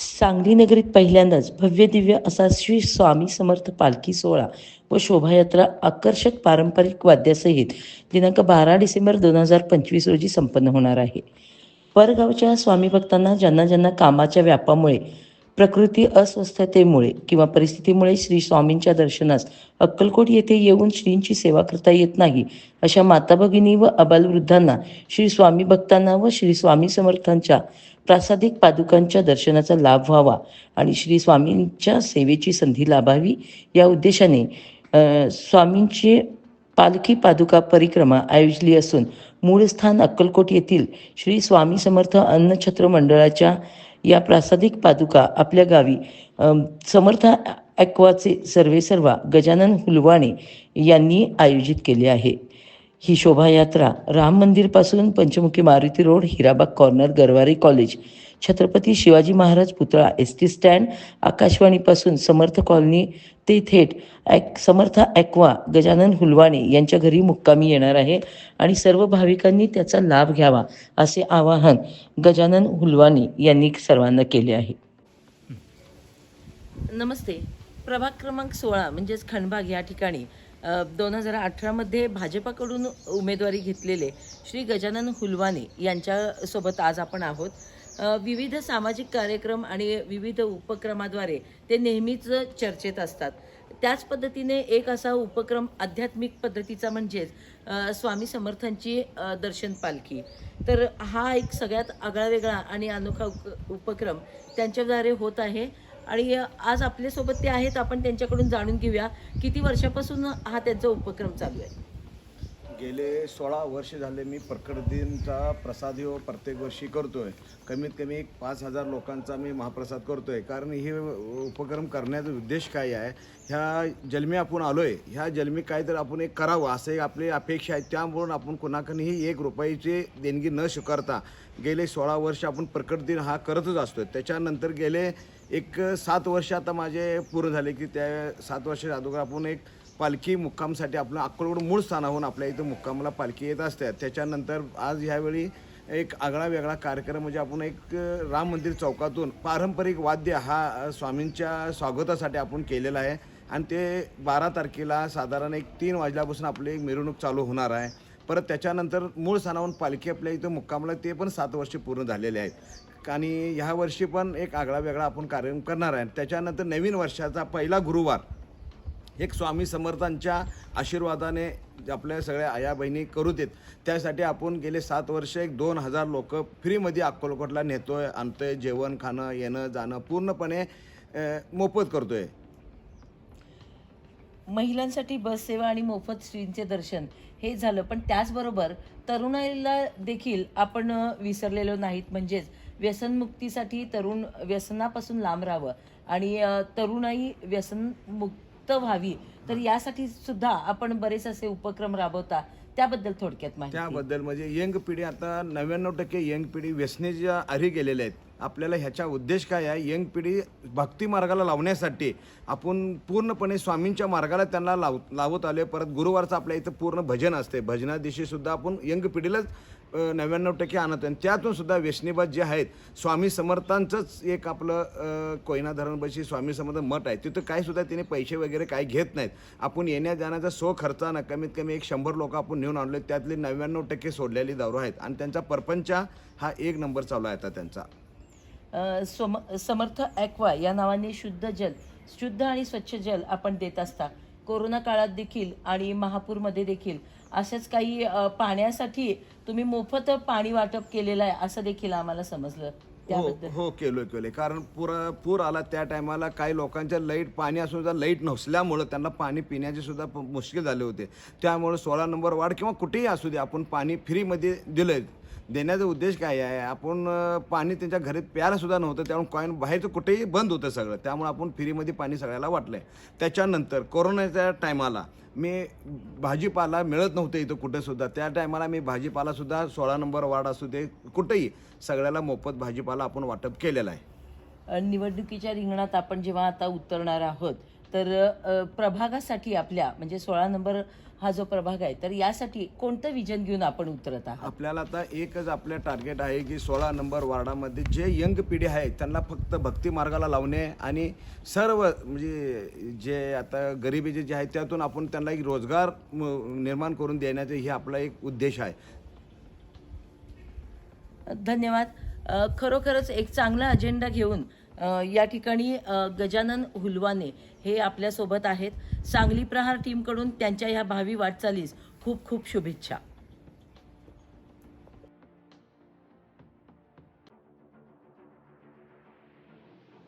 सांगली नगरीत पहिल्यांदाच भव्य दिव्य असा श्री स्वामी समर्थ पालखी सोहळा व शोभायात्रा आकर्षक पारंपरिक वाद्यासहित दिनांक बारा डिसेंबर दोन हजार पंचवीस रोजी संपन्न होणार आहे. परगावच्या स्वामी भक्तांना ज्यांना ज्यांना कामाच्या व्यापामुळे प्रकृती अस्वस्थतेमुळे किंवा परिस्थितीमुळे श्री स्वामींच्या दर्शनास अक्कलकोट येथे येऊन श्रींची सेवा करता येत नाही अशा माता भगिनी व अबालवृद्धांना श्री स्वामी भक्तांना व श्री स्वामी समर्थांच्या प्रासादिक पादुकांच्या दर्शनाचा लाभ व्हावा आणि श्री स्वामींच्या सेवेची संधी लाभावी. या उद्देशाने स्वामींचे पालखी पादुका परिक्रमा आयोजली असून मूळ स्थान अक्कलकोट येथील श्री स्वामी समर्थ अन्नछत्र मंडळाच्या या प्रासादिक पादुका आपल्या गावी समर्थ ॲक्वाचे सर्वेसर्वा गजानन हुलवाणे यांनी आयोजित केले आहे. ही शोभायात्रा Ram मंदिरपासून Panchmukhi Maruti road Hirabag corner Garware college Chhatrapati Shivaji Maharaj पुतळा एस टी स्टँड आकाशवाणीपासून समर्थ कॉलनी ते थेट ॲक समर्थ ॲक्वा गजानन हुलवाणे यांच्या घरी मुक्कामी येणार आहे आणि सर्व भाविकांनी त्याचा लाभ घ्यावा असे आवाहन गजानन हुलवाणे यांनी सर्वांना केले आहे. नमस्ते. प्रभाग क्रमांक सोळा म्हणजेच खंडभाग या ठिकाणी दोन हजार अठरामध्ये भाजपाकडून उमेदवारी घेतलेले श्री गजानन हुलवाने यांच्यासोबत आज आपण आहोत. विविध सामाजिक कार्यक्रम आणि विविध उपक्रमाद्वारे ते नेहमीच चर्चेत असतात. त्याच पद्धतीने एक असा उपक्रम आध्यात्मिक पद्धतीचा म्हणजेच स्वामी समर्थांची दर्शन पालखी. तर हा एक सगळ्यात आगळावेगळा आणि अनोखा उप- उपक्रम त्यांच्याद्वारे होत आहे. आणि आज आपल्यासोबत ते आहेत आपण त्यांच्याकडून जाणून घेऊया किती वर्षापासून हा त्यांचा उपक्रम चालू आहे. गेले सोळा वर्ष झाले मी प्रकटदिनचा प्रसाद हो प्रत्येक वर्षी करतो आहे कमीत कमी एक पाच हजार लोकांचा मी महाप्रसाद करतो आहे कारण हे उपक्रम करण्याचा उद्देश काय आहे? ह्या जन्मी आपण आलो आहे ह्या जन्मी काय तर आपण एक करावं असं एक आपली अपेक्षा आहे. त्यामुळं आपण कुणाकडनंही एक रुपयाची देणगी न स्वीकारता गेले सोळा वर्ष आपण प्रकट दिन हा करतच असतो त्याच्यानंतर गेले एक सात वर्ष आता माझे पूर्ण झाले की त्या सात वर्ष अगोदर आपण एक पालखी मुक्कामसाठी आपलं अक्कलकोट मूळ स्थानाहून आपल्या इथं मुक्कामाला पालखी येत असते त्याच्यानंतर आज ह्यावेळी एक आगळा वेगळा कार्यक्रम म्हणजे आपण एक राम मंदिर चौकातून पारंपरिक वाद्य हा स्वामींच्या स्वागतासाठी आपण केलेला आहे. आणि ते बारा तारखेला साधारण एक तीन वाजल्यापासून आपली एक मिरवणूक चालू होणार आहे. परत त्याच्यानंतर मूळ स्थानाहून पालखी आपल्या इथं मुक्कामला ते पण सात वर्ष पूर्ण झालेले आहेत. आणि ह्या वर्षी पण एक आगळा वेगळा आपण कार्यक्रम करणार आहे. त्याच्यानंतर नवीन वर्षाचा पहिला गुरुवार एक स्वामी समर्थांच्या आशीर्वादाने आपल्या सगळ्या आया बहिणी करू देत. त्यासाठी आपण गेले सात वर्ष एक दोन हजार लोक फ्रीमध्ये अक्कलकोटला आणतो आहे जेवण खाणं येणं जाणं पूर्णपणे मोफत करतो आहे महिलांसाठी बस सेवा आणि मोफत श्रींचे दर्शन हे झालं. पण त्याचबरोबर तरुणाईला देखील आपण विसरलेलो नाहीत. म्हणजेच व्यसनमुक्तीसाठी तरुण व्यसनापासून लांब राहावं. आणि तरुणाई व्यसनमुक्त व्हावी. तर यासाठी सुद्धा आपण बरेच असे उपक्रम राबवता. त्याबद्दल थोडक्यात माहिती. त्याबद्दल म्हणजे यंग पिढी आता नव्याण्णव टक्के यंग पिढी व्यसनेच्या आरी गेलेल्या आहेत. आपल्याला ह्याचा उद्देश काय आहे? यंग पिढी भक्ती मार्गाला लावण्यासाठी आपण पूर्णपणे स्वामींच्या मार्गाला त्यांना लाव लावत आले परत गुरुवारचं आपल्या इथं पूर्ण भजन असते. भजना आपण यंग पिढीलाच नव्याण्णव टक्के आणत आणि त्यातून सुद्धा व्यसनीबाज जे आहेत स्वामी समर्थांचंच एक आपलं कोयना धरणबशी स्वामी समर्थ मठ आहे. तिथं काय सुद्धा तिने पैसे वगैरे काय घेत नाहीत. आपण येण्या जाण्याचा सो खर्चानं कमीत कमी एक शंभर लोक आपण नेऊन आणले त्यातले नव्याण्णव टक्के सोडलेली दारू आहेत. आणि त्यांचा परपंच हा एक नंबर चालू आहे आता त्यांचा. सम समर्थ ॲक्वा या नावाने शुद्ध जल शुद्ध आणि स्वच्छ जल आपण देत असता. कोरोना काळात देखील आणि महापूरमध्ये देखील अशाच काही पाण्यासाठी तुम्ही मोफत पाणी वाटप केलेलं आहे असं देखील आम्हाला समजलं. हो त्याबद्दल. हो केलोय केलोय. कारण पूर पूर आला त्या टायमाला काही लोकांच्या लाइट पाणी असून सुद्धा लाइट नसल्यामुळं त्यांना पाणी पिण्याचे सुद्धा मुश्किल झाले होते. त्यामुळे सोळा नंबर वार्ड किंवा कुठेही असू दे आपण पाणी फ्रीमध्ये दिलंय. देण्याचा उद्देश काय आहे? आपण पाणी त्यांच्या घरी प्यायलासुद्धा नव्हतं त्यामुळे कॉईन बाहेरचं कुठेही बंद होतं सगळं. त्यामुळे आपण फ्रीमध्ये पाणी सगळ्याला वाटलं आहे त्याच्यानंतर कोरोनाच्या टायमाला मी भाजीपाला मिळत नव्हते इथं कुठेसुद्धा त्या टायमाला मी भाजीपालासुद्धा सोळा नंबर वार्ड असू दे कुठेही सगळ्याला मोफत भाजीपाला आपण वाटप केलेला आहे. निवडणुकीच्या रिंगणात आपण जेव्हा आता उतरणार आहोत तर प्रभागासाठी आपल्या म्हणजे सोळा नंबर हा जो प्रभाग आहे तर यासाठी कोणतं विजन घेऊन आपण उतरत आहात? आपल्याला आता एकच आपलं टार्गेट आहे की सोळा नंबर वार्डामध्ये जे यंग पिढी आहे त्यांना फक्त भक्ती मार्गाला लावणे आणि सर्व म्हणजे जे आता गरिबी जे आहे त्यातून आपण त्यांना एक रोजगार निर्माण करून देण्याचे हे आपला एक उद्देश आहे. धन्यवाद. खरोखरच एक चांगला अजेंडा घेऊन या ठिकाणी गजानन हुलवाने हे आपल्यासोबत आहेत. सांगली प्रहार टीमकडून त्यांच्या ह्या भावी वाटचालीस खूप खूप शुभेच्छा.